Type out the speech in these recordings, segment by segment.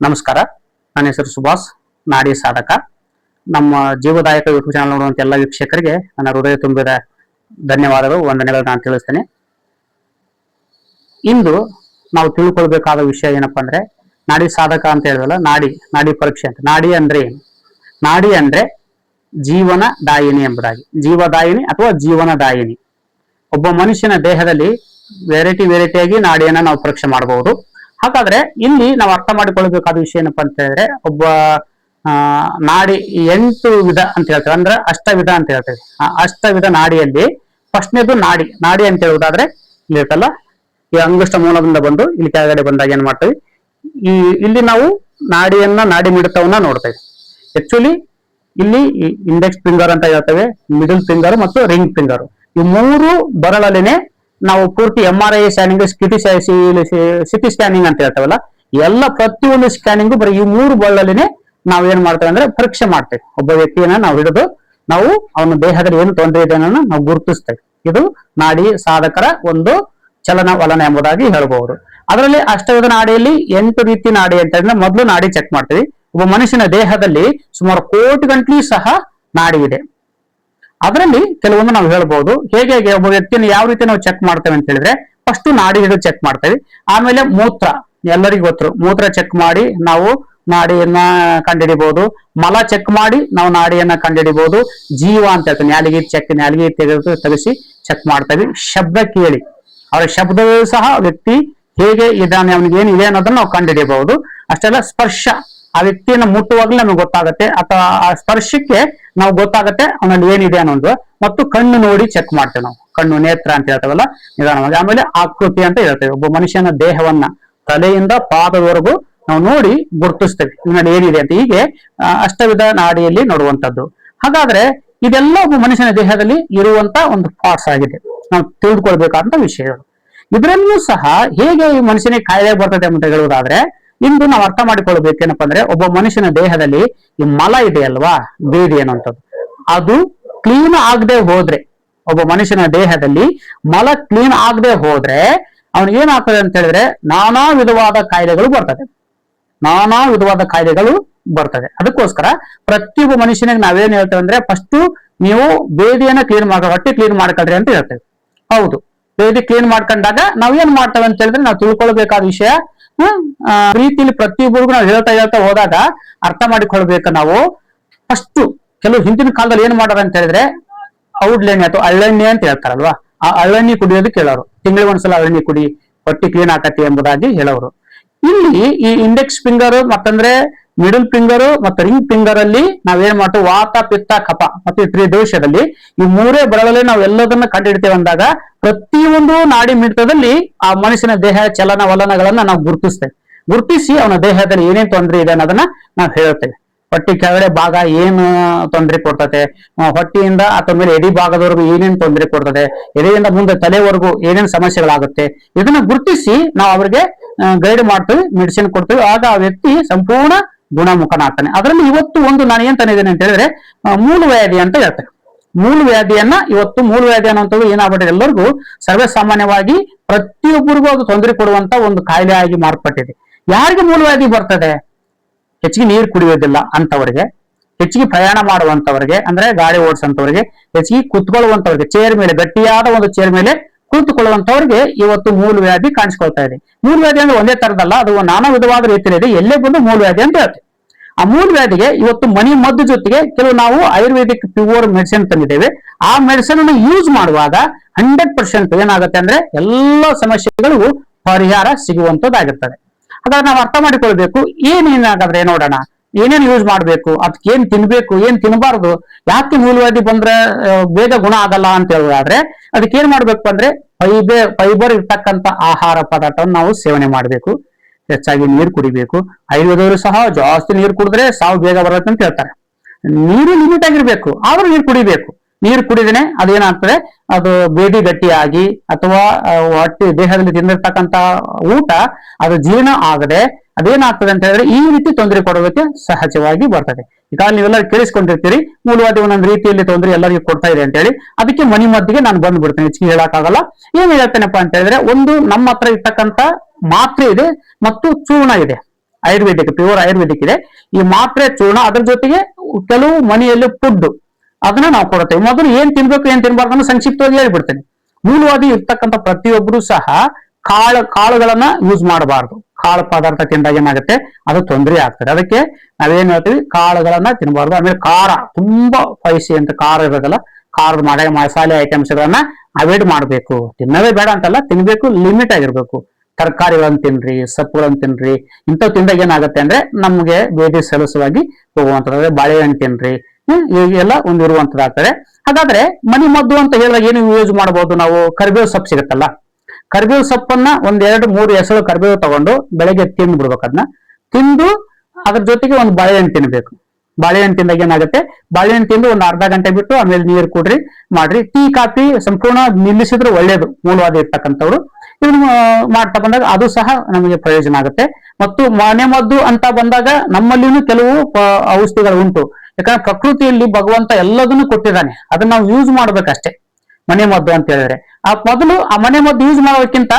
ನಮಸ್ಕಾರ. ನನ್ನ ಹೆಸರು ಸುಭಾಷ್, ನಾಡಿ ಸಾಧಕ. ನಮ್ಮ ಜೀವದಾಯಕ ಯೂಟ್ಯೂಬ್ ಚಾನಲ್ ನೋಡುವಂತ ಎಲ್ಲ ವೀಕ್ಷಕರಿಗೆ ನನ್ನ ಹೃದಯ ತುಂಬಿದ ಧನ್ಯವಾದಗಳು, ವಂದನೆಗಳು ನಾನು ತಿಳಿಸ್ತೇನೆ. ಇಂದು ನಾವು ತಿಳ್ಕೊಳ್ಬೇಕಾದ ವಿಷಯ ಏನಪ್ಪಾ ಅಂದ್ರೆ, ನಾಡಿ ಸಾಧಕ ಅಂತ ಹೇಳಿದಲ್ಲ ನಾಡಿ ನಾಡಿ ಪರೀಕ್ಷೆ ಅಂತ. ನಾಡಿ ಅಂದ್ರೆ ಏನು? ನಾಡಿ ಅಂದ್ರೆ ಜೀವನ ದಾಯಿನಿ ಎಂಬುದಾಗಿ. ಜೀವದಾಯಿನಿ ಅಥವಾ ಜೀವನ ದಾಯಿನಿ. ಒಬ್ಬ ಮನುಷ್ಯನ ದೇಹದಲ್ಲಿ ವೆರೈಟಿ ವೆರೈಟಿಯಾಗಿ ನಾಡಿಯನ್ನ ನಾವು ಪರೀಕ್ಷೆ ಮಾಡಬಹುದು. ಹಾಗಾದ್ರೆ ಇಲ್ಲಿ ನಾವು ಅರ್ಥ ಮಾಡಿಕೊಳ್ಳಬೇಕಾದ ವಿಷಯ ಏನಪ್ಪಾ ಅಂತ ಹೇಳಿದ್ರೆ ಒಬ್ಬ ನಾಡಿ ಎಂಟು ವಿಧ ಅಂತ ಹೇಳ್ತೇವೆ. ಅಂದ್ರೆ ಅಷ್ಟವಿಧ ಅಂತ ಹೇಳ್ತೇವೆ. ಅಷ್ಟವಿಧ ನಾಡಿಯಲ್ಲಿ ಫಸ್ಟ್ನೇದು ನಾಡಿ. ನಾಡಿ ಅಂತ ಹೇಳುವುದಾದ್ರೆ ಇಲ್ಲಿ ಇರ್ತಲ್ಲ ಈ ಅಂಗುಷ್ಟ ಮೂಲದಿಂದ ಬಂದು ಇಲ್ಲಿ ಕೆಳಗಡೆ ಬಂದಾಗ ಏನ್ ಮಾಡ್ತೇವೆ? ಈ, ಇಲ್ಲಿ ನಾವು ನಾಡಿಯನ್ನ, ನಾಡಿ ಮಿಡಿತವನ್ನ ನೋಡ್ತೇವೆ ಆಕ್ಚುಲಿ ಇಲ್ಲಿ ಇಂಡೆಕ್ಸ್ ಫಿಂಗರ್ ಅಂತ ಹೇಳ್ತೇವೆ ಮಿಡಲ್ ಫಿಂಗರ್ ಮತ್ತು ರಿಂಗ್ ಫಿಂಗರ್ ಈ ಮೂರು ಬರಳಲ್ಲಿನೇ ನಾವು ಪೂರ್ತಿ M R I scanning CT CT scanning ಅಂತ ಹೇಳ್ತೇವಲ್ಲ, ಎಲ್ಲ ಪ್ರತಿಯೊಂದು ಸ್ಕ್ಯಾನಿಂಗ್ ಬರೀ ಈ ಮೂರು ಬಳ್ಳಲ್ಲಿನೆ ನಾವು ಏನ್ ಮಾಡ್ತೇವೆ ಅಂದ್ರೆ ಪರೀಕ್ಷೆ ಮಾಡ್ತೇವೆ. ಒಬ್ಬ ವ್ಯಕ್ತಿಯನ್ನ ನಾವು ಹಿಡಿದು ನಾವು ಅವನ ದೇಹದಲ್ಲಿ ಏನು ತೊಂದರೆ ಇದೆ ಅನ್ನೋದನ್ನ ನಾವು ಗುರುತಿಸ್ತೇವೆ. ಇದು ನಾಡಿ ಸಾಧಕರ ಒಂದು ಚಲನವಲನ ಎಂಬುದಾಗಿ ಹೇಳಬಹುದು. ಅದರಲ್ಲಿ ಅಷ್ಟವಿಧ ನಾಡಿಯಲ್ಲಿ ಎಂಟು ರೀತಿ ನಾಡಿ ಅಂತ ಹೇಳಿದ್ರೆ ಮೊದಲು ನಾಡಿ ಚೆಕ್ ಮಾಡ್ತೀವಿ. ಒಬ್ಬ ಮನುಷ್ಯನ ದೇಹದಲ್ಲಿ ಸುಮಾರು ಕೋಟಿ ಗಂಟ್ಲಿ ಸಹ ನಾಡಿ ಇದೆ. ಅದರಲ್ಲಿ ಕೆಲವೊಮ್ಮೆ ನಾವು ಹೇಳ್ಬಹುದು ಹೇಗೆ ಹೇಗೆ ಒಬ್ಬ ವ್ಯಕ್ತಿಯನ್ನು ಯಾವ ರೀತಿ ನಾವು ಚೆಕ್ ಮಾಡ್ತೇವೆ ಅಂತ ಹೇಳಿದ್ರೆ ಫಸ್ಟ್ ನಾಡಿ ಹಿಡಿದು ಚೆಕ್ ಮಾಡ್ತೇವೆ. ಆಮೇಲೆ ಮೂತ್ರ, ಎಲ್ಲರಿಗೂ ಗೊತ್ತು, ಮೂತ್ರ ಚೆಕ್ ಮಾಡಿ ನಾವು ನಾಡಿಯನ್ನ ಕಂಡುಹಿಡಿಬಹುದು ಮಲ ಚೆಕ್ ಮಾಡಿ ನಾವು ನಾಡಿಯನ್ನ ಕಂಡುಹಿಡಿಬಹುದು ಜೀವ ಅಂತ ಹೇಳ್ತೇವೆ ನ್ಯಾಲಿಗೆ ಚೆಕ್ ನ್ಯಾಲಿಗೆ ತೆಗೆದು ತೆಗೆಸಿ ಚೆಕ್ ಮಾಡ್ತೇವೆ. ಶಬ್ದ ಕೇಳಿ, ಅವರ ಶಬ್ದವೂ ಸಹ ವ್ಯಕ್ತಿ ಹೇಗೆ ಇದ್ದಾನೆ, ಅವನಿಗೆ ಏನಿದೆ ಅನ್ನೋದನ್ನ ನಾವು ಕಂಡುಹಿಡಿಯಬಹುದು ಅಷ್ಟೆಲ್ಲ ಸ್ಪರ್ಶ, ಆ ವ್ಯಕ್ತಿಯನ್ನು ಮುಟ್ಟುವಾಗಲೇ ನಮಗೆ ಗೊತ್ತಾಗುತ್ತೆ. ಅಥವಾ ಆ ಸ್ಪರ್ಶಕ್ಕೆ ನಾವು ಗೊತ್ತಾಗುತ್ತೆ ಅವನಲ್ಲಿ ಏನಿದೆ ಅನ್ನೋದು. ಮತ್ತು ಕಣ್ಣು ನೋಡಿ ಚೆಕ್ ಮಾಡ್ತೇವೆ ನಾವು. ಕಣ್ಣು ನೇತ್ರ ಅಂತ ಹೇಳ್ತೇವಲ್ಲ, ನಿಧಾನವಾಗಿ. ಆಮೇಲೆ ಆಕೃತಿ ಅಂತ ಹೇಳ್ತೇವೆ. ಒಬ್ಬ ಮನುಷ್ಯನ ದೇಹವನ್ನ ತಲೆಯಿಂದ ಪಾದದವರೆಗೂ ನಾವು ನೋಡಿ ಗುರುತಿಸ್ತೇವೆ. ಇವನಲ್ಲಿ ಏನಿದೆ ಅಂತ. ಹೀಗೆ ಅಷ್ಟವಿಧ ನಾಡಿಯಲ್ಲಿ ನೋಡುವಂತದ್ದು ಹಾಗಾದ್ರೆ ಇದೆಲ್ಲ ಒಬ್ಬ ಮನುಷ್ಯನ ದೇಹದಲ್ಲಿ ಇರುವಂತ ಒಂದು ಪಾರ್ಟ್ಸ್ ಆಗಿದೆ. ನಾವು ತಿಳಿದುಕೊಳ್ಬೇಕಾದಂತ ವಿಷಯಗಳು. ಇದರಲ್ಲೂ ಸಹ ಹೇಗೆ ಈ ಮನುಷ್ಯನಿಗೆ ಕಾಯಿಲೆ ಬರ್ತದೆ ಅಂತ ಹೇಳುವುದಾದ್ರೆ ಇಂದು ನಾವು ಅರ್ಥ ಮಾಡಿಕೊಳ್ಬೇಕೇನಪ್ಪ ಅಂದ್ರೆ ಒಬ್ಬ ಮನುಷ್ಯನ ದೇಹದಲ್ಲಿ ಈ ಮಲ ಇದೆ ಅಲ್ವಾ ಬೇದಿ ಅನ್ನುವಂಥದ್ದು. ಅದು ಕ್ಲೀನ್ ಆಗದೆ ಹೋದ್ರೆ, ಒಬ್ಬ ಮನುಷ್ಯನ ದೇಹದಲ್ಲಿ ಮಲ ಕ್ಲೀನ್ ಆಗದೆ ಹೋದ್ರೆ ಅವನಿಗೆ ಏನಾಗ್ತದೆ ಅಂತ ಹೇಳಿದ್ರೆ ನಾನಾ ವಿಧವಾದ ಕಾಯಿಲೆಗಳು ಬರ್ತದೆ. ನಾನಾ ವಿಧವಾದ ಕಾಯಿಲೆಗಳು ಬರ್ತದೆ. ಅದಕ್ಕೋಸ್ಕರ ಪ್ರತಿಯೊಬ್ಬ ಮನುಷ್ಯನಿಗೆ ನಾವೇನ್ ಹೇಳ್ತೇವೆ ಅಂದ್ರೆ ಫಸ್ಟ್ ನೀವು ಬೇದಿಯನ್ನ ಕ್ಲೀನ್ ಮಾಡ್ಕೊ, ಹೊಟ್ಟೆ ಕ್ಲೀನ್ ಮಾಡ್ಕೊಳ್ರಿ ಅಂತ ಹೇಳ್ತೇವೆ. ಹೌದು. ಬೇದಿ ಕ್ಲೀನ್ ಮಾಡ್ಕೊಂಡಾಗ ನಾವ್ ಏನ್ ಮಾಡ್ತೇವೆ ಅಂತ ಹೇಳಿದ್ರೆ ನಾವು ತಿಳ್ಕೊಳ್ಬೇಕಾದ ವಿಷಯ ರೀತಿಯಲ್ಲಿ ಪ್ರತಿಯೊಬ್ಬರಿಗೂ ನಾವು ಹೇಳ್ತಾ ಹೇಳ್ತಾ ಹೋದಾಗ ಅರ್ಥ ಮಾಡಿಕೊಳ್ಬೇಕು ನಾವು. ಫಸ್ಟ್ ಕೆಲವು ಹಿಂದಿನ ಕಾಲದಲ್ಲಿ ಏನ್ ಮಾಡೋದು ಅಂತ ಹೇಳಿದ್ರೆ ಔಡ್ಲೆಣ್ಣೆ ಅಥವಾ ಅಳ್ಳೆಣ್ಣೆ ಅಂತ ಹೇಳ್ತಾರಲ್ವಾ? ಆ ಅಳ್ಳೆಣ್ಣೆ ಕುಡಿಯೋದು ಕೇಳೋರು. ತಿಂಗಳಿಗೆ ಒಂದ್ಸಲ ಅಳ್ಳೆಣ್ಣೆ ಕುಡಿ, ಹೊಟ್ಟಿ ಕ್ಲೀನ್ ಆಕತಿ ಎಂಬುದಾಗಿ ಹೇಳೋರು. ಇಲ್ಲಿ ಈ ಇಂಡೆಕ್ಸ್ ಫಿಂಗರ್ ಮತ್ತಂದ್ರೆ ಮಿಡಲ್ ಫಿಂಗರ್ ಮತ್ತು ರಿಂಗ್ ಫಿಂಗರ್ ಅಲ್ಲಿ ನಾವೇನ್ ಮಾಡ್ತೀವಿ? ವಾತ ಪಿತ್ತ ಕಪ ಮತ್ತೆ ತ್ರಿದೋಷದಲ್ಲಿ ಈ ಮೂರೇ ಬರಗಳಲ್ಲಿ ನಾವು ಎಲ್ಲದನ್ನ ಕಂಡುಹಿಡ್ತೇವೆ ಅಂದಾಗ ಪ್ರತಿಯೊಂದು ನಾಡಿ ಮಿಡಿತದಲ್ಲಿ ಆ ಮನುಷ್ಯನ ದೇಹ ಚಲನ ವಲನಗಳನ್ನ ನಾವು ಗುರುತಿಸ್ತೇವೆ. ಗುರುತಿಸಿ ಅವನ ದೇಹದಲ್ಲಿ ಏನೇನ್ ತೊಂದರೆ ಇದೆ ಅನ್ನೋದನ್ನ ನಾವು ಹೇಳ್ತೇವೆ ಹೊಟ್ಟಿ ಕೆಳಗಡೆ ಭಾಗ ಏನು ತೊಂದರೆ ಕೊಡ್ತದೆ? ಆ, ಹೊಟ್ಟಿಯಿಂದ ಅಥವಾ ಮೇಲೆ ಎಡಿ ಭಾಗದವರೆಗೂ ಏನೇನ್ ತೊಂದರೆ ಕೊಡ್ತದೆ? ಎದೆಯಿಂದ ಮುಂದೆ ತಲೆವರೆಗೂ ಏನೇನ್ ಸಮಸ್ಯೆಗಳಾಗುತ್ತೆ? ಇದನ್ನ ಗುರುತಿಸಿ ನಾವು ಅವ್ರಿಗೆ ಗೈಡ್ ಮಾಡ್ತೀವಿ ಮೆಡಿಸಿನ್ ಕೊಡ್ತೀವಿ. ಆಗ ಆ ವ್ಯಕ್ತಿ ಸಂಪೂರ್ಣ ಗುಣಮುಖನಾಗ್ತಾನೆ. ಅದರಲ್ಲಿ ಇವತ್ತು ಒಂದು ನಾನು ಏನ್ ತಂದಿದ್ದೇನೆ ಅಂತ ಹೇಳಿದ್ರೆ ಮೂಲ ವ್ಯಾಧಿ ಅಂತ ಹೇಳ್ತಾರೆ ಮೂಲ ವ್ಯಾಧಿಯನ್ನ ಇವತ್ತು ಮೂಲ ವ್ಯಾಧಿ ಅನ್ನುವಂಥದ್ದು ಏನಾಗ್ಬಿಟ್ಟಿದೆ? ಎಲ್ಲರಿಗೂ ಸರ್ವೇ ಸಾಮಾನ್ಯವಾಗಿ ಪ್ರತಿಯೊಬ್ಬರಿಗೂ ಅದು ತೊಂದರೆ ಕೊಡುವಂತ ಒಂದು ಕಾಯಿಲೆ ಆಗಿ ಮಾರ್ಪಟ್ಟಿದೆ. ಯಾರಿಗೆ ಮೂಲ ವ್ಯಾಧಿ ಬರ್ತದೆ? ಹೆಚ್ಚಿಗೆ ನೀರು ಕುಡಿಯೋದಿಲ್ಲ ಅಂತವರಿಗೆ, ಹೆಚ್ಚಿಗೆ ಪ್ರಯಾಣ ಮಾಡುವಂತವರಿಗೆ, ಅಂದ್ರೆ ಗಾಡಿ ಓಡಿಸಂತವರಿಗೆ ಹೆಚ್ಚಿಗೆ ಕುತ್ಕೊಳ್ಳುವಂತವರಿಗೆ, ಚೇರ್ ಮೇಲೆ, ಗಟ್ಟಿಯಾದ ಒಂದು ಚೇರ್ ಮೇಲೆ ಕುಳಿತುಕೊಳ್ಳುವಂತವರಿಗೆ ಇವತ್ತು ಮೂಲ ವ್ಯಾಧಿ ಕಾಣಿಸ್ಕೊಳ್ತಾ ಇದೆ. ಮೂಲ ವ್ಯಾಧಿ ಅಂದ್ರೆ ಒಂದೇ ತರದಲ್ಲ, ಅದು ನಾನಾ ವಿಧವಾದ ರೀತಿಯಲ್ಲಿ ಎಲ್ಲೇ ಬಂದು ಮೂಲ ವ್ಯಾಧಿ ಅಂತ ಹೇಳ್ತೀವಿ. ಆ ಮೂಲ ವ್ಯಾಧಿಗೆ ಇವತ್ತು ಮನಿ ಮದ್ದು ಜೊತೆಗೆ ಕೆಲವು ನಾವು ಆಯುರ್ವೇದಿಕ್ ಪ್ಯೂರ್ ಮೆಡಿಸಿನ್ ತಂದಿದ್ದೇವೆ. ಆ ಮೆಡಿಸಿನ್ ಅನ್ನು ಯೂಸ್ ಮಾಡುವಾಗ ಹಂಡ್ರೆಡ್ ಪರ್ಸೆಂಟ್ ಏನಾಗುತ್ತೆ ಅಂದ್ರೆ ಎಲ್ಲ ಸಮಸ್ಯೆಗಳಿಗೂ ಪರಿಹಾರ ಸಿಗುವಂತದ್ದಾಗಿರ್ತದೆ. ಹಾಗಾದ್ರೆ ನಾವು ಅರ್ಥ ಮಾಡಿಕೊಳ್ಬೇಕು. ಏನೇನಾಗಾದ್ರೆ ನೋಡೋಣ. ಏನೇನ್ ಯೂಸ್ ಮಾಡ್ಬೇಕು ಅದಕ್ಕೆ ಏನ್ ತಿನ್ಬೇಕು, ಏನ್ ತಿನ್ನಬಾರ್ದು ಯಾಕೆ ಮೂಲವ್ಯಾಧಿ ಬಂದ್ರೆ ಬೇಗ ಗುಣ ಆಗಲ್ಲ ಅಂತ ಹೇಳೋದಾದ್ರೆ, ಅದಕ್ಕೆ ಏನ್ ಮಾಡ್ಬೇಕು ಅಂದ್ರೆ ಫೈಬರ್ ಫೈಬರ್ ಇರ್ತಕ್ಕಂತ ಆಹಾರ ಪದಾರ್ಥವನ್ನು ನಾವು ಸೇವನೆ ಮಾಡಬೇಕು. ಹೆಚ್ಚಾಗಿ ನೀರು ಕುಡಿಬೇಕು. ಆಯುರ್ವೇದವರು ಸಹ ಜಾಸ್ತಿ ನೀರು ಕುಡಿದ್ರೆ ಸಾವು ಬೇಗ ಬರುತ್ತೆ ಅಂತ ಹೇಳ್ತಾರೆ. ನೀರು ಲಿಮಿಟ್ ಆಗಿರ್ಬೇಕು, ಆದ್ರೂ ನೀರು ಕುಡಿಬೇಕು. ನೀರು ಕುಡಿದ್ರೆ ಅದೇನಾಗ್ತದೆ, ಅದು ಬೇಡಿ ಗಟ್ಟಿಯಾಗಿ ಅಥವಾ ಹೊಟ್ಟೆ ದೇಹದಲ್ಲಿ ತಿಂದಿರ್ತಕ್ಕಂತ ಊಟ, ಅದು ಜೀರ್ಣ ಆಗದೆ ಅದೇನಾಗ್ತದೆ ಅಂತ ಹೇಳಿದ್ರೆ ಈ ರೀತಿ ತೊಂದರೆ ಕೊಡೋದಕ್ಕೆ ಸಹಜವಾಗಿ ಬರ್ತದೆ. ಈಗ ನೀವೆಲ್ಲ ಕೇಳಿಸ್ಕೊಂಡಿರ್ತೀರಿ, ಮೂಲವಾದಿ ಒಂದೊಂದು ರೀತಿಯಲ್ಲಿ ತೊಂದರೆ ಎಲ್ಲರಿಗೂ ಕೊಡ್ತಾ ಇದೆ ಅಂತ ಹೇಳಿ ಅದಕ್ಕೆ ಮನಿ ಮದ್ದಿಗೆ ನಾನು ಬಂದು ಬಿಡ್ತೇನೆ ಹೆಚ್ಚಿಗೆ ಹೇಳಕ್ಕಾಗಲ್ಲ. ಏನ್ ಹೇಳ್ತೇನೆಪ್ಪ ಅಂತ ಹೇಳಿದ್ರೆ, ಒಂದು ನಮ್ಮ ಹತ್ರ ಇರ್ತಕ್ಕಂತ ಮಾತ್ರೆ ಇದೆ ಮತ್ತು ಚೂರ್ಣ ಇದೆ. ಆಯುರ್ವೇದಿಕ್ ಪ್ಯೂರ್ ಆಯುರ್ವೇದಿಕ್ ಇದೆ. ಈ ಮಾತ್ರೆ, ಚೂರ್ಣ ಅದ್ರ ಜೊತೆಗೆ ಕೆಲವು ಮನೆಯಲ್ಲಿ ಫುಡ್ ಅದನ್ನ ನಾವು ಕೊಡ್ತೇವೆ ಮೊದಲು ಏನ್ ತಿನ್ಬೇಕು, ಏನ್ ತಿನ್ಬಾರ್ದು ಅನ್ನೋ ಸಂಕ್ಷಿಪ್ತವಾಗಿ ಹೇಳ್ಬಿಡ್ತೇನೆ. ಮೂಲವಾದಿ ಇರ್ತಕ್ಕಂಥ ಪ್ರತಿಯೊಬ್ಬರು ಸಹ ಕಾಳು, ಕಾಳುಗಳನ್ನ ಯೂಸ್ ಮಾಡಬಾರ್ದು. ಕಾಳು ಪದಾರ್ಥ ತಿಂದಾಗ ಏನಾಗುತ್ತೆ? ಅದು ತೊಂದರೆ ಆಗ್ತದೆ. ಅದಕ್ಕೆ ನಾವೇನ್ ಹೇಳ್ತೀವಿ? ಕಾಳುಗಳನ್ನ ತಿನ್ನಬಾರ್ದು ಆಮೇಲೆ ಖಾರ, ತುಂಬಾ ಸ್ಪೈಸಿ ಅಂತ ಖಾರ ಇರೋದಲ್ಲ, ಖಾರದ ಮಾಡ, ಮಸಾಲೆ ಐಟಮ್ಸ್ ಗಳನ್ನ ಅವಾಯ್ಡ್ ಮಾಡಬೇಕು. ತಿನ್ನವೇ ಬೇಡ ಅಂತಲ್ಲ, ತಿನ್ಬೇಕು ಲಿಮಿಟ್ ಆಗಿರ್ಬೇಕು. ತರಕಾರಿಗಳನ್ನು ತಿನ್ರಿ, ಸೊಪ್ಪುಗಳನ್ನ ತಿನ್ರಿ, ಇಂಥವು ತಿಂದಾಗ ಏನಾಗುತ್ತೆ ಅಂದ್ರೆ ನಮ್ಗೆ ಬೇದಿ ಸಲಸವಾಗಿ ಹೋಗುವಂಥದ್ದು. ಬಾಳೆಹಣ್ಣು ತಿನ್ರಿ, ಹ್ಮ್ ಇವೆಲ್ಲ ಒಂದು ಇರುವಂತದ್ದಾಗ್ತದೆ ಹಾಗಾದ್ರೆ ಮನೆ ಮದ್ದು ಅಂತ ಹೇಳಿದಾಗ ಏನು ಯೂಸ್ ಮಾಡಬಹುದು ನಾವು? ಕರಿಬೇವು ಸೊಪ್ಪು ಸಿಗುತ್ತಲ್ಲ. ಕರಿಬೇವು ಸೊಪ್ಪನ್ನ ಒಂದ್ ಎರಡು ಮೂರು ಎಸಳು ಕರ್ಬೇವು ತಗೊಂಡು ಬೆಳಗ್ಗೆ ತಿಂದು ಬಿಡ್ಬೇಕು ಅದನ್ನ ತಿಂದು ಅದ್ರ ಜೊತೆಗೆ ಒಂದು ಬಾಳೆಹಣ್ಣು ತಿನ್ಬೇಕು. ಬಾಳೆಹಣ್ಣು ತಿಂದಾಗ ಏನಾಗುತ್ತೆ? ಬಾಳೆಹಣ್ಣು ತಿಂದು ಒಂದು ಅರ್ಧ ಗಂಟೆ ಬಿಟ್ಟು ಆಮೇಲೆ ನೀರು ಕುಡ್ರಿ, ಮಾಡ್ರಿ. ಟೀ, ಕಾಫಿ ಸಂಪೂರ್ಣ ನಿಲ್ಲಿಸಿದ್ರೆ ಒಳ್ಳೇದು, ಮೂಲವಾದ ಇರ್ತಕ್ಕಂಥವ್ರು. ಇದನ್ನು ಮಾಡ್ತಾ ಬಂದಾಗ ಅದು ಸಹ ನಮಗೆ ಪ್ರಯೋಜನ ಆಗುತ್ತೆ. ಮತ್ತು ಮನೆ ಮದ್ದು ಅಂತ ಬಂದಾಗ ನಮ್ಮಲ್ಲಿನೂ ಕೆಲವು ಔಷಧಿಗಳು ಉಂಟು. ಯಾಕಂದ್ರೆ ಪ್ರಕೃತಿಯಲ್ಲಿ ಭಗವಂತ ಎಲ್ಲದನ್ನು ಕೊಟ್ಟಿದ್ದಾನೆ. ಅದನ್ನ ನಾವು ಯೂಸ್ ಮಾಡ್ಬೇಕಷ್ಟೇ. ಮನೆ ಮದ್ದು ಅಂತ ಹೇಳಿದ್ರೆ. ಆ ಮೊದಲು ಆ ಮನೆ ಮದ್ದು ಯೂಸ್ ಮಾಡೋದಕ್ಕಿಂತ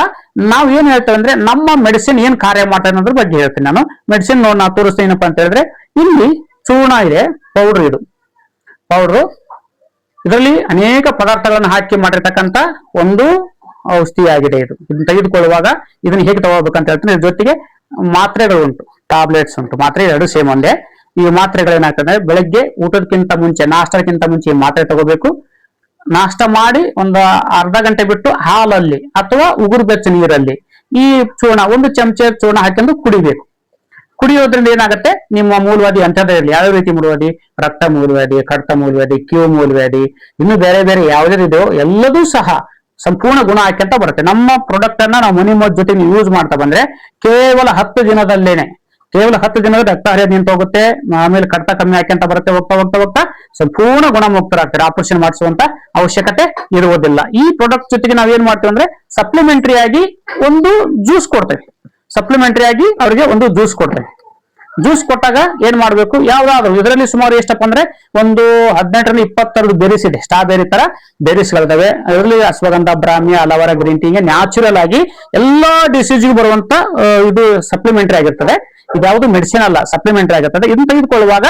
ನಾವ್ ಏನ್ ಹೇಳ್ತೇವೆ ಅಂದ್ರೆ ನಮ್ಮ ಮೆಡಿಸಿನ್ ಏನ್ ಕಾರ್ಯ ಮಾಡ್ತಾರೆ ಅನ್ನೋದ್ರ ಬಗ್ಗೆ ಹೇಳ್ತೀನಿ ನಾನು. ಮೆಡಿಸಿನ್ ನಾ ತೋರಿಸ್ತೇನಪ್ಪ ಅಂತ ಹೇಳಿದ್ರೆ ಇಲ್ಲಿ ಚೂರ್ಣ ಇದೆ ಪೌಡರ್ ಇದು. ಪೌಡ್ರು ಇದರಲ್ಲಿ ಅನೇಕ ಪದಾರ್ಥಗಳನ್ನು ಹಾಕಿ ಮಾಡಿರ್ತಕ್ಕಂತ ಒಂದು ಔಷಧಿಯಾಗಿದೆ ಇದು. ಇದನ್ನ ತೆಗೆದುಕೊಳ್ಳುವಾಗ ಇದನ್ನ ಹೇಗೆ ತಗೋಬೇಕಂತ ಹೇಳ್ತೀನಿ, ಇದ್ರ ಜೊತೆಗೆ ಮಾತ್ರೆಗಳು ಉಂಟು ಟ್ಯಾಬ್ಲೆಟ್ಸ್ ಉಂಟು. ಮಾತ್ರೆ ಎರಡು ಸೇಮ್ ಒಂದೇ. ಈ ಮಾತ್ರೆಗಳೇನಾಗ್ತದೆ ಬೆಳಗ್ಗೆ ಊಟದಕ್ಕಿಂತ ಮುಂಚೆ, ನಾಷ್ಟಕ್ಕಿಂತ ಮುಂಚೆ ಮಾತ್ರೆ ತಗೋಬೇಕು. ನಾಷ್ಟ ಮಾಡಿ ಒಂದು ಅರ್ಧ ಗಂಟೆ ಬಿಟ್ಟು ಹಾಲಲ್ಲಿ ಅಥವಾ ಉಗುರು ಬೆಚ್ಚ ನೀರಲ್ಲಿ ಈ ಚೂರ್ಣ, ಒಂದು ಚಮಚ ಚೂರ್ಣ ಹಾಕೊಂಡು ಕುಡಿಬೇಕು. ಕುಡಿಯೋದ್ರಿಂದ ಏನಾಗುತ್ತೆ? ನಿಮ್ಮ ಮೂಲವ್ಯಾಧಿ ಅಂಥದ್ದರಲ್ಲಿ ಯಾವ ರೀತಿ ಮೂಲವಾದಿ? ರಕ್ತ ಮೂಲವ್ಯಾಧಿ ಕಡ್ತ ಮೂಲವ್ಯಾಧಿ ಕ್ಯೂ ಮೂಲವ್ಯಾಧಿ ಇನ್ನು ಬೇರೆ ಬೇರೆ ಯಾವುದೇ ಇದೆಯೋ ಎಲ್ಲದೂ ಸಹ ಸಂಪೂರ್ಣ ಗುಣ ಆಕ್ಯಂತ ಬರುತ್ತೆ. ನಮ್ಮ ಪ್ರಾಡಕ್ಟ್ ಅನ್ನ ನಾವು ಮನಿ ಮದ್ದು ಜೊತೆ ಯೂಸ್ ಮಾಡ್ತಾ ಬಂದ್ರೆ ಕೇವಲ ಹತ್ತು ದಿನದಲ್ಲೇನೆ ಕೇವಲ ಹತ್ತು ದಿನದ ರಕ್ತ ಹರಿಯೋದು ನಿಂತು ಹೋಗುತ್ತೆ. ಆಮೇಲೆ ಕಡ್ತ ಕಮ್ಮಿ ಹಾಕ್ಯಂತ ಬರುತ್ತೆ ಹೋಗ್ತಾ ಹೋಗ್ತಾ ಹೋಗ್ತಾ ಸಂಪೂರ್ಣ ಗುಣಮುಕ್ತರಾಗ್ತಾರೆ ಆಪರೇಷನ್ ಮಾಡಿಸುವಂತ ಅವಶ್ಯಕತೆ ಇರುವುದಿಲ್ಲ. ಈ ಪ್ರಾಡಕ್ಟ್ ಜೊತೆಗೆ ನಾವ್ ಏನ್ ಮಾಡ್ತೀವಿ ಅಂದ್ರೆ ಸಪ್ಲಿಮೆಂಟರಿ ಆಗಿ ಒಂದು ಜ್ಯೂಸ್ ಕೊಡ್ತೇವೆ. ಸಪ್ಲಿಮೆಂಟರಿ ಆಗಿ ಅವರಿಗೆ ಒಂದು ಜ್ಯೂಸ್ ಕೊಡ್ತೇವೆ. ಜ್ಯೂಸ್ ಕೊಟ್ಟಾಗ ಏನ್ ಮಾಡ್ಬೇಕು? ಯಾವ್ದಾದ್ರು ಇದರಲ್ಲಿ ಸುಮಾರು ಎಷ್ಟಪ್ಪ ಅಂದ್ರೆ ಒಂದು ಹದಿನೆಂಟರಿಂದ ಇಪ್ಪತ್ತರದ್ದು ಬೆರೀಸ್ ಇದೆ. ಸ್ಟ್ರಾಬೆರಿ ತರ ಬೆರೀಸ್ ಗಳಿದಾವೆ ಅದರಲ್ಲಿ ashwagandha, brahmi, aloe vera green ಟೀಗೆ natural ಆಗಿ ಎಲ್ಲಾ ಡಿಸೀಸ್ಗೂ ಬರುವಂತ ಇದು ಸಪ್ಲಿಮೆಂಟರಿ ಆಗಿರ್ತದೆ. ಇದ್ಯಾವುದು ಮೆಡಿಸಿನ್ ಅಲ್ಲ ಸಪ್ಲಿಮೆಂಟರಿ ಆಗುತ್ತದೆ. ಇದನ್ನ ತೆಗೆದುಕೊಳ್ಳುವಾಗ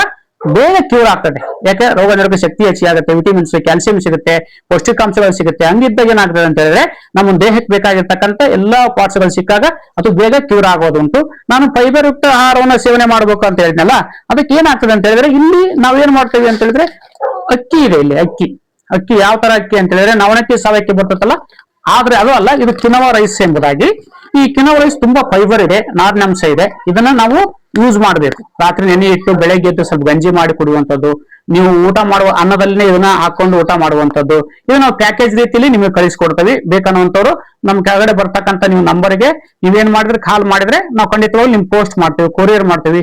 ಬೇಗ ಕ್ಯೂರ್ ಆಗ್ತದೆ. ಯಾಕೆ? ರೋಗ ನಿರೋಧಕ ಶಕ್ತಿ ಹೆಚ್ಚಿಯಾಗುತ್ತೆ ವಿಟಮಿನ್ಸ್ ಕ್ಯಾಲ್ಸಿಯಂ ಸಿಗುತ್ತೆ, ಪೌಷ್ಟಿಕಾಂಶಗಳು ಸಿಗುತ್ತೆ. ಹಂಗಿದ್ದಾಗ ಏನಾಗ್ತದೆ ಅಂತ ಹೇಳಿದ್ರೆ, ನಮ್ಮ ದೇಹಕ್ಕೆ ಬೇಕಾಗಿರ್ತಕ್ಕಂಥ ಎಲ್ಲಾ ಪಾರ್ಟ್ಸ್ಗಳು ಸಿಕ್ಕಾಗ ಅದು ಬೇಗ ಕ್ಯೂರ್ ಆಗೋದುಂಟು ನಾನು ಫೈಬರ್ ಯುಕ್ತ ಆಹಾರವನ್ನ ಸೇವನೆ ಮಾಡಬೇಕು ಅಂತ ಹೇಳಿದ್ನಲ್ಲ, ಅದಕ್ಕೆ ಏನಾಗ್ತದೆ ಅಂತ ಹೇಳಿದ್ರೆ, ಇಲ್ಲಿ ನಾವೇನ್ ಮಾಡ್ತೇವೆ ಅಂತ ಹೇಳಿದ್ರೆ, ಅಕ್ಕಿ ಇದೆ ಇಲ್ಲಿ, ಅಕ್ಕಿ. ಅಕ್ಕಿ ಯಾವ ತರ ಅಕ್ಕಿ ಅಂತ ಹೇಳಿದ್ರೆ, ನವಣಕ್ಕಿ ಸಾವಕ್ಕೆ ಬರ್ತದಲ್ಲ ಆದ್ರೆ ಅದು ಅಲ್ಲ, ಇದು ಕಿನವ ರೈಸ್ ಎಂಬುದಾಗಿ. ಈ ಕಿನವ ರೈಸ್ ತುಂಬಾ ಫೈಬರ್ ಇದೆ, ನಾರಿನಾಂಶ ಇದೆ. ಇದನ್ನ ನಾವು ಯೂಸ್ ಮಾಡಬೇಕು. ರಾತ್ರಿ ನೆನೆ ಇಟ್ಟು ಬೆಳಗ್ಗೆ ಎದ್ದು ಸ್ವಲ್ಪ ಗಂಜಿ ಮಾಡಿ ಕುಡುವಂತದ್ದು ನೀವು ಊಟ ಮಾಡುವ ಅನ್ನದಲ್ಲೇ ಇದನ್ನ ಹಾಕೊಂಡು ಊಟ ಮಾಡುವಂಥದ್ದು ಇದು ನಾವು ಪ್ಯಾಕೇಜ್ ರೀತಿಯಲ್ಲಿ ನಿಮಗೆ ಕಳಿಸ್ಕೊಡ್ತೀವಿ. ಬೇಕನ್ನುವಂಥವ್ರು ನಮ್ ಕೆಳಗಡೆ ಬರ್ತಕ್ಕಂಥ ನೀವು ನಂಬರ್ಗೆ ನೀವೇನ್ ಮಾಡಿದ್ರೆ ಕಾಲ್ ಮಾಡಿದ್ರೆ ನಾವು ಖಂಡಿತವಾಗಿ ನಿಮ್ ಪೋಸ್ಟ್ ಮಾಡ್ತೀವಿ ಕೊರಿಯರ್ ಮಾಡ್ತೀವಿ.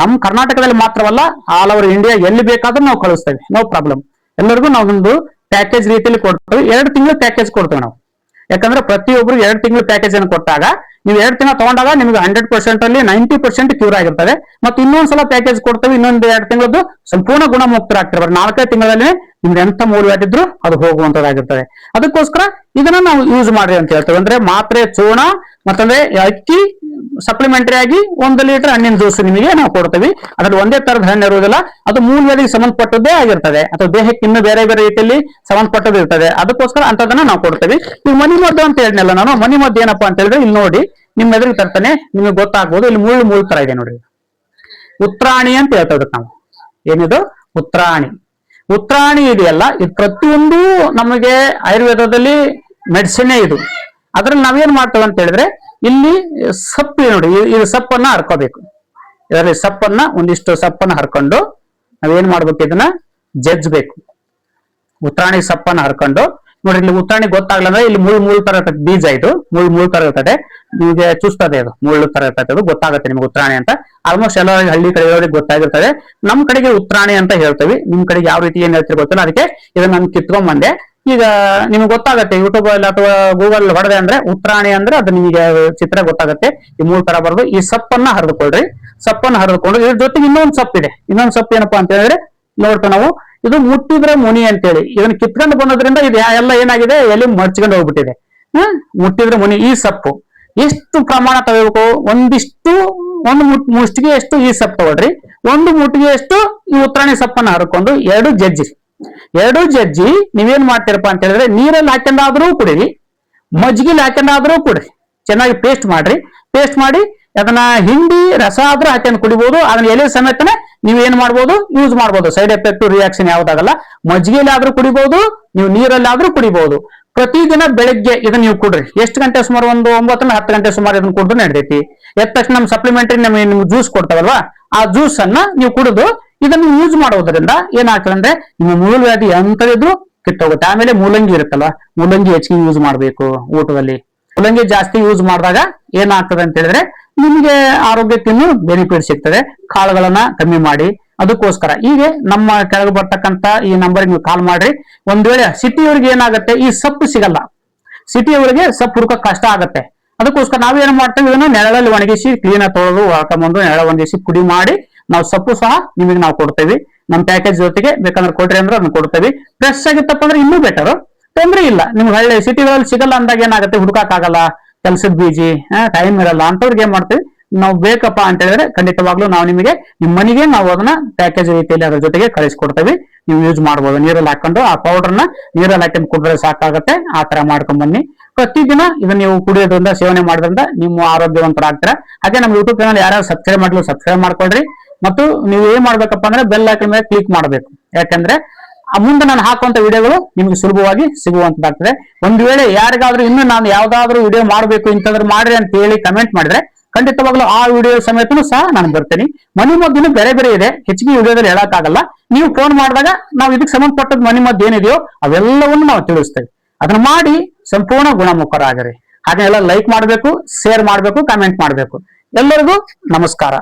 ನಮ್ ಕರ್ನಾಟಕದಲ್ಲಿ ಮಾತ್ರವಲ್ಲ ಆಲ್ ಓವರ್ ಇಂಡಿಯಾ ಎಲ್ಲಿ ಬೇಕಾದ್ರೂ ನಾವು ಕಳಿಸ್ತೇವೆ. ನೋ ಪ್ರಾಬ್ಲಮ್ ಎಲ್ಲರಿಗೂ ನಾವೊಂದು ಪ್ಯಾಕೇಜ್ ರೀತಿಯಲ್ಲಿ ಕೊಡ್ತೇವೆ. ಎರಡು ತಿಂಗಳು ಪ್ಯಾಕೇಜ್ ಕೊಡ್ತೇವೆ ನಾವು. ಯಾಕಂದ್ರೆ ಪ್ರತಿಯೊಬ್ರು ಎರಡು ತಿಂಗಳು ಪ್ಯಾಕೇಜ್ ಅನ್ನು ಕೊಟ್ಟಾಗ, ನೀವು ಎರಡು ತಿಂಗಳು ತಗೊಂಡಾಗ ನಿಮ್ಗೆ ಹಂಡ್ರೆಡ್ ಪರ್ಸೆಂಟ್ ಅಲ್ಲಿ ನೈಂಟಿ ಪರ್ಸೆಂಟ್ ಕ್ಯೂರ್ ಆಗಿರ್ತದೆ. ಮತ್ತೆ ಇನ್ನೊಂದ್ಸಲ ಪ್ಯಾಕೇಜ್ ಕೊಡ್ತೇವೆ, ಇನ್ನೊಂದು ಎರಡು ತಿಂಗಳದ್ದು ಸಂಪೂರ್ಣ ಗುಣಮುಕ್ತರಾಗ್ತಿರ್ತಾರೆ. ನಾಲ್ಕೈದು ತಿಂಗಳಲ್ಲಿ ನಿಮ್ಗೆ ಎಂತ ಮೂಲವಾಗಿದ್ರು ಅದು ಹೋಗುವಂತದಾಗಿರ್ತದೆ ಅದಕ್ಕೋಸ್ಕರ ಇದನ್ನ ನಾವು ಯೂಸ್ ಮಾಡ್ರಿ ಅಂತ ಹೇಳ್ತೇವೆ. ಅಂದ್ರೆ ಮಾತ್ರೆ, ಚೂರ್ಣ, ಮತ್ತಂದ್ರೆ ಅಕ್ಕಿ ಸಪ್ಲಿಮೆಂಟರಿ ಆಗಿ ಒಂದು ಲೀಟರ್ ಹಣ್ಣಿನ ಜ್ಯೂಸ್ ನಿಮಗೆ ನಾವು ಕೊಡ್ತೀವಿ. ಅದ್ರಲ್ಲಿ ಒಂದೇ ತರದ ಹಣ್ಣು ಇರುವುದಿಲ್ಲ. ಅದು ಮೂಲವ್ಯಾಧಿಗೆ ಸಂಬಂಧಪಟ್ಟದ್ದೇ ಆಗಿರ್ತದೆ. ಅಥವಾ ದೇಹಕ್ಕೆ ಇನ್ನೂ ಬೇರೆ ಬೇರೆ ರೀತಿಯಲ್ಲಿ ಸಂಬಂಧಪಟ್ಟದ್ದು ಇರ್ತದೆ. ಅದಕ್ಕೋಸ್ಕರ ಅಂತದನ್ನ ನಾವು ಕೊಡ್ತೀವಿ. ಈಗ ಮನಿ ಮದ್ದು ಅಂತ ಹೇಳಿದ್ನಲ್ಲ ನಾನು. ಮನಿ ಮದ್ದು ಏನಪ್ಪಾ ಅಂತ ಹೇಳಿದ್ರೆ ಇಲ್ಲಿ ನೋಡಿ, ನಿಮ್ಮ ಎದುರಿಗೆ ತರ್ತಾನೆ, ನಿಮಗೆ ಗೊತ್ತಾಗ್ಬೋದು. ಇಲ್ಲಿ ಮುಳ್ಳು ಮುಳ್ಳು ತರ ಇದೆ ನೋಡಿ. ಉತ್ತರಾಣಿ ಅಂತ ಹೇಳ್ತೇವೆ ನಾವು. ಏನಿದು? ಉತ್ರಾಣಿ. ಉತ್ರಾಣಿ ಇದೆಯಲ್ಲ ಇದು ಪ್ರತಿಯೊಂದು ನಮಗೆ ಆಯುರ್ವೇದದಲ್ಲಿ ಮೆಡಿಸಿನೇ ಇದು. ಅದ್ರಲ್ಲಿ ನಾವೇನ್ ಮಾಡ್ತೇವೆ ಅಂತ ಹೇಳಿದ್ರೆ, ಇಲ್ಲಿ ಸಪ್ಪು ನೋಡಿ, ಈ ಸಪ್ಪನ್ನ ಹರ್ಕೋಬೇಕು. ಇದರಲ್ಲಿ ಸಪ್ಪನ್ನ, ಒಂದಿಷ್ಟು ಸಪ್ಪನ್ನ ಹರ್ಕೊಂಡು ನಾವೇನ್ ಮಾಡ್ಬೇಕು ಇದನ್ನ? ಜಜ್ಬೇಕು ಉತ್ರಾಣಿ ಸಪ್ಪನ್ನ ಹರ್ಕೊಂಡು ನೋಡಿ ಇಲ್ಲಿ ಉತ್ರಾಣಿ ಗೊತ್ತಾಗ್ಲ ಅಂದ್ರೆ ಇಲ್ಲಿ ಮುಳ್ಳು ಮುಳ್ಳು ತರ ಇರ್ತದೆ ಬೀಜ ಇದು. ಮುಳ್ಳು ಮುಳ್ಳು ತರ ಇರ್ತದೆ ನಿಮಗೆ ಚುಸ್ತದೆ ಅದು ಮುಳ್ಳು ತರ ಇರ್ತದೆ ಅದು. ಗೊತ್ತಾಗುತ್ತೆ ನಿಮ್ಗೆ ಉತ್ತರಾಣಿ ಅಂತ. ಆಲ್ಮೋಸ್ಟ್ ಎಲ್ಲ ಹಳ್ಳಿ ಕಡೆ ಇರೋರಿಗೆ ಗೊತ್ತಾಗಿರ್ತದೆ. ನಮ್ ಕಡೆಗೆ ಉತ್ತರಾಣಿ ಅಂತ ಹೇಳ್ತೀವಿ. ನಿಮ್ ಕಡೆಗೆ ಯಾವ ರೀತಿ ಏನ್ ಹೇಳ್ತೀರಿ ಗೊತ್ತಿಲ್ಲ. ಅದಕ್ಕೆ ಇದನ್ನ ನಾನು ಕಿತ್ಕೊಂಡ್ ಬಂದೆ ಈಗ ನಿಮ್ಗೆ ಗೊತ್ತಾಗುತ್ತೆ ಯೂಟ್ಯೂಬ್ ಅಲ್ಲಿ ಅಥವಾ ಗೂಗಲ್ ಹೊಡೆದೆ ಅಂದ್ರೆ ಉತ್ತರಾಣಿ ಅಂದ್ರೆ ಅದು ನಿಮಗೆ ಚಿತ್ರ ಗೊತ್ತಾಗುತ್ತೆ. ಈ ಮೂಳ್ ತರ ಬರೋದು ಈ ಸಪ್ಪನ್ನ ಹರಿದುಕೊಳ್ರಿ. ಸಪ್ಪನ್ನ ಹರಿದುಕೊಂಡು ಇದ್ರ ಜೊತೆಗೆ ಇನ್ನೊಂದು ಸೊಪ್ಪಿದೆ. ಇನ್ನೊಂದು ಸೊಪ್ಪು ಏನಪ್ಪಾ ಅಂತ ಹೇಳಿದ್ರೆ ನೋಡ್ತೇವೆ ನಾವು. ಇದು ಮುಟ್ಟಿದ್ರೆ ಮುನಿ ಅಂತೇಳಿ. ಇದನ್ನ ಕಿತ್ಕೊಂಡು ಬಂದದ್ರಿಂದ ಇದು ಎಲ್ಲ ಏನಾಗಿದೆ? ಎಲ್ಲಿ ಮಡ್ಚ್ಕೊಂಡು ಹೋಗ್ಬಿಟ್ಟಿದೆ. ಮುಟ್ಟಿದ್ರೆ ಮುನಿ. ಈ ಸೊಪ್ಪು. ಎಷ್ಟು ಪ್ರಮಾಣ ತಗೋಬೇಕು? ಒಂದಿಷ್ಟು, ಒಂದು ಮುಟ್ ಮುಷ್ಟಿಗೆಯಷ್ಟು ಈ ಸೊಪ್ಪು ತಗೊಳ್ರಿ? ಒಂದು ಮುಟ್ಟಿಗೆಯಷ್ಟು ಈ ಉತ್ತರಾಣಿ ಸೊಪ್ಪನ್ನ ಹರ್ಕೊಂಡು ಎರಡು ಜಜ್ಜಿ. ಎರಡು ಜಜ್ಜಿ ನೀವೇನ್ ಮಾಡ್ತೀರಪ್ಪ ಅಂತ ಹೇಳಿದ್ರೆ ನೀರಲ್ಲಿ ಹಾಕೊಂಡಾದ್ರೂ ಕುಡಿರಿ, ಮಜ್ಜಿಗೆಲಿ ಹಾಕೊಂಡಾದ್ರೂ ಕುಡಿರಿ. ಚೆನ್ನಾಗಿ ಪೇಸ್ಟ್ ಮಾಡ್ರಿ. ಪೇಸ್ಟ್ ಮಾಡಿ ಅದನ್ನ ಹಿಂಡಿ ರಸ ಆದ್ರೂ ಹಾಕೊಂಡು ಕುಡಿಬಹುದು ಅದನ್ನ ಎಲೆ ಸಮೇತನೆ ನೀವು ಏನ್ ಮಾಡ್ಬೋದು? ಯೂಸ್ ಮಾಡ್ಬೋದು. ಸೈಡ್ ಎಫೆಕ್ಟ್ ರಿಯಾಕ್ಷನ್ ಯಾವ್ದಾಗಲ್ಲ. ಮಜ್ಜಿಗೆಲಿ ಆದ್ರೂ ಕುಡಿಬಹುದು ನೀವು ನೀರಲ್ಲಿ ಆದ್ರೂ ಕುಡಿಬಹುದು ಪ್ರತಿದಿನ ಬೆಳಗ್ಗೆ ಇದನ್ನ ನೀವು ಕುಡ್ರಿ. ಎಷ್ಟು ಗಂಟೆ ಸುಮಾರು? ಒಂದು ಒಂಬತ್ತರಿಂದ ಹತ್ತು ಗಂಟೆ ಸುಮಾರು ಇದನ್ನ ಕುಡಿದು ನಡೆದೈತಿ. ಎದ್ದ ತಕ್ಷಣ ನಮ್ ಸಪ್ಲಿಮೆಂಟರಿ ನಮಗೆ ನಿಮ್ಗೆ ಜ್ಯೂಸ್ ಕೊಡ್ತಾವಲ್ವಾ ಆ ಜ್ಯೂಸ್ ಅನ್ನ ನೀವು ಕುಡಿದು ಇದನ್ನು ಯೂಸ್ ಮಾಡೋದ್ರಿಂದ ಏನಾಗ್ತದೆ ಅಂದ್ರೆ ನಿಮ್ಮ ಮೂಲವ್ಯಾಧಿ ಎಂತದಿದ್ರು ಕಿತ್ತೋಗುತ್ತೆ. ಆಮೇಲೆ ಮೂಲಂಗಿ ಇರುತ್ತಲ್ಲ ಮೂಲಂಗಿ ಹೆಚ್ಚಿಗೆ ಯೂಸ್ ಮಾಡಬೇಕು ಊಟದಲ್ಲಿ. ಮೂಲಂಗಿ ಜಾಸ್ತಿ ಯೂಸ್ ಮಾಡಿದಾಗ ಏನಾಗ್ತದೆ ಅಂತ ಹೇಳಿದ್ರೆ ನಿಮಗೆ ಆರೋಗ್ಯಕ್ಕೆ ಬೆನಿಫಿಟ್ ಸಿಗ್ತದೆ. ಕಾಳುಗಳನ್ನ ಕಮ್ಮಿ ಮಾಡಿ, ಅದಕ್ಕೋಸ್ಕರ. ಹೀಗೆ ನಮ್ಮ ಕೆಳಗೆ ಬರ್ತಕ್ಕಂತ ಈ ನಂಬರ್ ನೀವು ಕಾಲ್ ಮಾಡ್ರಿ. ಒಂದ್ ವೇಳೆ ಸಿಟಿಯವ್ರಿಗೆ ಏನಾಗುತ್ತೆ, ಈ ಸೊಪ್ಪು ಸಿಗಲ್ಲ. ಸಿಟಿಯವರಿಗೆ ಸೊಪ್ಪು ಹುಡುಕಕ್ ಕಷ್ಟ ಆಗತ್ತೆ. ಅದಕ್ಕೋಸ್ಕರ ನಾವೇನ್ ಮಾಡ್ತೇವೆ, ಇದನ್ನ ನೆರಳಲ್ಲಿ ಒಣಗಿಸಿ ಕ್ಲೀನ್ ಆಗಿ ತೊಳೆದು ಹಾಕೊಂಬಂದು ನೆರಳ ಒಣಗಿಸಿ ಪುಡಿ ಮಾಡಿ ನಾವು ಸಪ್ಪು ಸಹ ನಿಮಗೆ ನಾವು ಕೊಡ್ತೇವೆ. ನಮ್ಮ ಪ್ಯಾಕೇಜ್ ಜೊತೆಗೆ ಬೇಕಂದ್ರೆ ಕೊಡ್ರಿ ಅಂದ್ರೆ ಅದನ್ನ ಕೊಡ್ತೇವೆ. ಫ್ರೆಶ್ ಆಗಿತ್ತಪ್ಪ ಅಂದ್ರೆ ಇನ್ನೂ ಬೆಟರ್ ತೊಂದ್ರೆ ಇಲ್ಲ. ನಿಮ್ಗೆ ಹಳ್ಳಿ ಸಿಟಿಗಳಲ್ಲಿ ಸಿಗಲ್ಲ ಅಂದಾಗ ಏನಾಗುತ್ತೆ? ಹುಡುಕಾಕಾಗಲ್ಲ ಕೆಲ್ಸದ ಬೀಜಿ ಟೈಮ್ ಇರಲ್ಲ ಅಂತವ್ರಿಗೆ ಏನ್ ಮಾಡ್ತೀವಿ? ನಾವು ಬೇಕಪ್ಪ ಅಂತ ಹೇಳಿದ್ರೆ ಖಂಡಿತವಾಗ್ಲೂ ನಾವು ನಿಮಗೆ ನಿಮ್ಮ ಮನೆಗೆ ನಾವು ಅದನ್ನ ಪ್ಯಾಕೇಜ್ ರೀತಿಯಲ್ಲಿ ಅದ್ರ ಜೊತೆಗೆ ಕಳಿಸ್ಕೊಡ್ತೇವೆ. ನೀವು ಯೂಸ್ ಮಾಡ್ಬೋದು. ನೀರಲ್ಲಿ ಹಾಕೊಂಡು ಆ ಪೌಡರ್ನ ನೀರಲ್ಲಿ ಹಾಕೊಂಡು ಕುಡಿದ್ರೆ ಸಾಕಾಗತ್ತೆ. ಆ ತರ ಮಾಡ್ಕೊಂಡ್ ಬನ್ನಿ. ಪ್ರತಿದಿನ ಇದನ್ನ ನೀವು ಕುಡಿಯೋದ್ರಿಂದ, ಸೇವನೆ ಮಾಡೋದ್ರಿಂದ ನಿಮ್ಮ ಆರೋಗ್ಯವಂತರಾಗ್ತೀರಾ? ಹಾಗೆ ನಮ್ಮ ಯೂಟ್ಯೂಬ್ ಚಾನಲ್ ಯಾರು ಸಬ್ಸ್ಕ್ರೈಬ್ ಮಾಡಲು ಸಬ್ಸ್ಕ್ರೈಬ್ ಮಾಡ್ಕೊಳ್ರಿ. ಮತ್ತು ನೀವು ಏನ್ ಮಾಡ್ಬೇಕಪ್ಪ ಅಂದ್ರೆ ಬೆಲ್ ಐಕನ್ ಮೇಲೆ ಕ್ಲಿಕ್ ಮಾಡಬೇಕು. ಯಾಕಂದ್ರೆ ಮುಂದೆ ನಾನು ಹಾಕುವಂತ ವಿಡಿಯೋಗಳು ನಿಮ್ಗೆ ಸುಲಭವಾಗಿ ಸಿಗುವಂತದ್ದಾಗ್ತದೆ. ಒಂದು ವೇಳೆ ಯಾರಿಗಾದ್ರೂ ಇನ್ನು ನಾನು ಯಾವ್ದಾದ್ರು ವಿಡಿಯೋ ಮಾಡಬೇಕು, ಇಂಥದ್ರು ಮಾಡ್ರಿ ಅಂತ ಹೇಳಿ ಕಮೆಂಟ್ ಮಾಡಿದ್ರೆ ಖಂಡಿತವಾಗ್ಲೂ ಆ ವಿಡಿಯೋ ಸಮೇತನು ಸಹ ನಾನು ಬರ್ತೇನೆ. ಮನಿ ಮದ್ದು ಬೇರೆ ಬೇರೆ ಇದೆ. ಹೆಚ್ಚಿಗೆ ವಿಡಿಯೋದಲ್ಲಿ ಹೇಳಕ್ಕಾಗಲ್ಲ. ನೀವು ಫೋನ್ ಮಾಡಿದಾಗ ನಾವು ಇದಕ್ಕೆ ಸಂಬಂಧಪಟ್ಟದ ಮನಿ ಮದ್ದು ಏನಿದೆಯೋ ಅವೆಲ್ಲವನ್ನು ನಾವು ತಿಳಿಸ್ತೇವೆ. ಅದನ್ನ ಮಾಡಿ ಸಂಪೂರ್ಣ ಗುಣಮುಖರಾಗರಿ. ಹಾಗೆಲ್ಲ ಲೈಕ್ ಮಾಡಬೇಕು ಶೇರ್ ಮಾಡಬೇಕು ಕಮೆಂಟ್ ಮಾಡಬೇಕು. ಎಲ್ಲರಿಗೂ ನಮಸ್ಕಾರ.